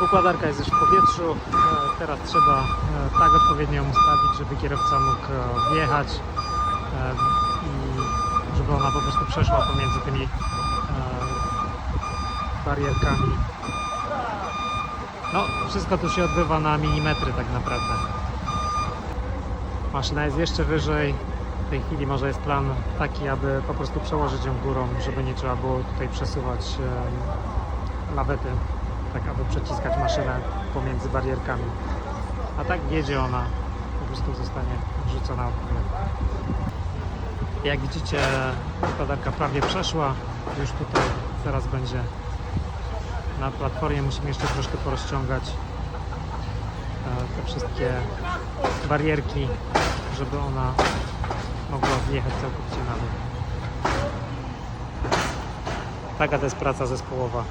Układarka jest już w powietrzu. E, Teraz trzeba e, tak odpowiednio ją ustawić, żeby kierowca mógł e, wjechać i żeby ona po prostu przeszła pomiędzy tymi barierkami. No, wszystko tu się odbywa na milimetry tak naprawdę. Maszyna jest jeszcze wyżej. W tej chwili może jest plan taki, aby po prostu przełożyć ją górą, żeby nie trzeba było tutaj przesuwać lawety, tak aby przeciskać maszynę pomiędzy barierkami. A tak jedzie ona, po prostu zostanie w górę. Jak widzicie, układarka prawie przeszła. Już tutaj teraz będzie na platformie. Musimy jeszcze troszkę porozciągać e, te wszystkie barierki, żeby ona mogła wjechać całkowicie na dół. Taka to jest praca zespołowa.